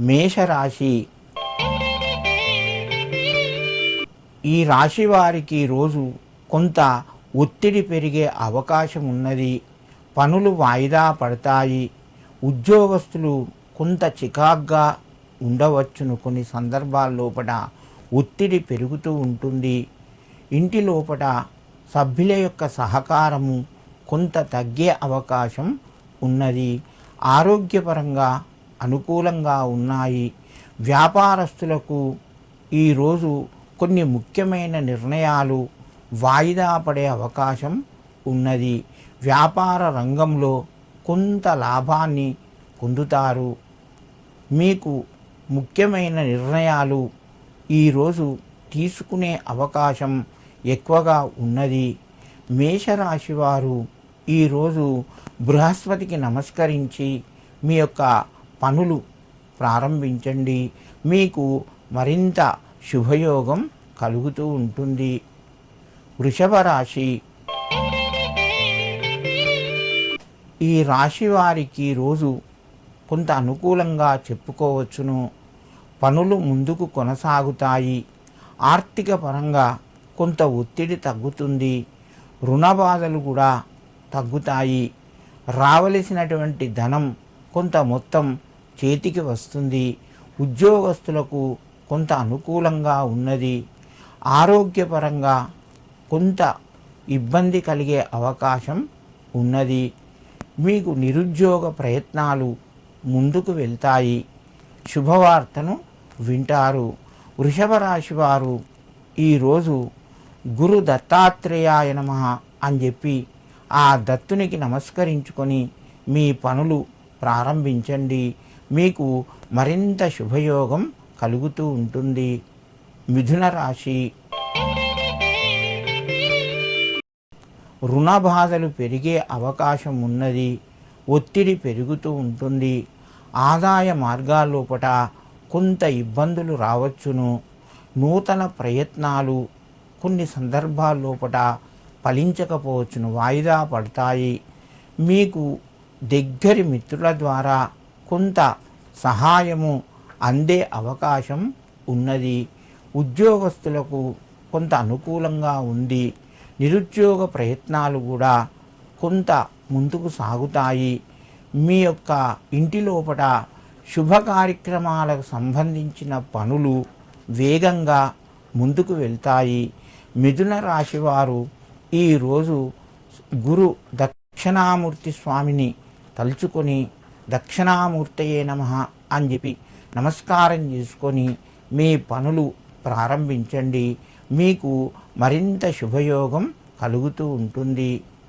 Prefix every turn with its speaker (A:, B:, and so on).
A: మేషరాశి. ఈ రాశి వారికి రోజు కొంత ఒత్తిడి పెరిగే అవకాశం ఉన్నది. పనులు వాయిదా పడతాయి. ఉద్యోగస్తులు కొంత చికాగ్గా ఉండవచ్చును కొన్ని సందర్భాల లోపల ఒత్తిడి పెరుగుతూ ఉంటుంది. ఇంటి లోపల సభ్యుల యొక్క సహకారము కొంత తగ్గే అవకాశం ఉన్నది. ఆరోగ్యపరంగా అనుకూలంగా ఉన్నాయి. వ్యాపారస్తులకు ఈరోజు కొన్ని ముఖ్యమైన నిర్ణయాలు వాయిదా పడే అవకాశం ఉన్నది. వ్యాపార రంగంలో కొంత లాభాన్ని పొందుతారు. మీకు ముఖ్యమైన నిర్ణయాలు ఈరోజు తీసుకునే అవకాశం ఎక్కువగా ఉన్నది. మేషరాశి వారు ఈరోజు బృహస్పతికి నమస్కరించి మీ యొక్క పనులు ప్రారంభించండి. మీకు మరింత శుభయోగం కలుగుతూ ఉంటుంది. వృషభ రాశి. ఈ రాశి వారికి రోజు కొంత అనుకూలంగా చెప్పుకోవచ్చును. పనులు ముందుకు కొనసాగుతాయి. ఆర్థిక పరంగా కొంత ఒత్తిడి తగ్గుతుంది. రుణ బాధలు కూడా తగ్గుతాయి. రావలసినటువంటి ధనం కొంత మొత్తం చేతికి వస్తుంది. ఉద్యోగస్తులకు కొంత అనుకూలంగా ఉన్నది. ఆరోగ్యపరంగా కొంత ఇబ్బంది కలిగే అవకాశం ఉన్నది. మీకు నిరుద్యోగ ప్రయత్నాలు ముందుకు వెళ్తాయి. శుభవార్తను వింటారు. వృషభ రాశి వారు ఈరోజు గురు దత్తాత్రేయాయ నమ అని చెప్పి ఆ దత్తునికి నమస్కరించుకొని మీ పనులు ప్రారంభించండి. మీకు మరింత శుభయోగం కలుగుతూ ఉంటుంది. మిథున రాశి. రుణ బాధలు పెరిగే అవకాశం ఉన్నది. ఒత్తిడి పెరుగుతూ ఉంటుంది. ఆదాయ మార్గాల్లోపట కొంత ఇబ్బందులు రావచ్చును. నూతన ప్రయత్నాలు కొన్ని సందర్భాల్లోపట ఫలించకపోవచ్చును. వాయిదా పడతాయి. మీకు దగ్గరి మిత్రుల ద్వారా కొంత సహాయము అందే అవకాశం ఉన్నది. ఉద్యోగస్తులకు కొంత అనుకూలంగా ఉంది నిరుద్యోగ ప్రయత్నాలు కూడా కొంత ముందుకు సాగుతాయి. మీ యొక్క ఇంటి లోపల శుభ కార్యక్రమాలకు సంబంధించిన పనులు వేగంగా ముందుకు వెళ్తాయి. మిథున రాశి వారు ఈరోజు గురు దక్షిణామూర్తి స్వామిని తలుచుకొని దక్షిణామూర్తయే నమ అని చెప్పి నమస్కారం చేసుకొని మీ పనులు ప్రారంభించండి. మీకు మరింత శుభయోగం కలుగుతూ ఉంటుంది.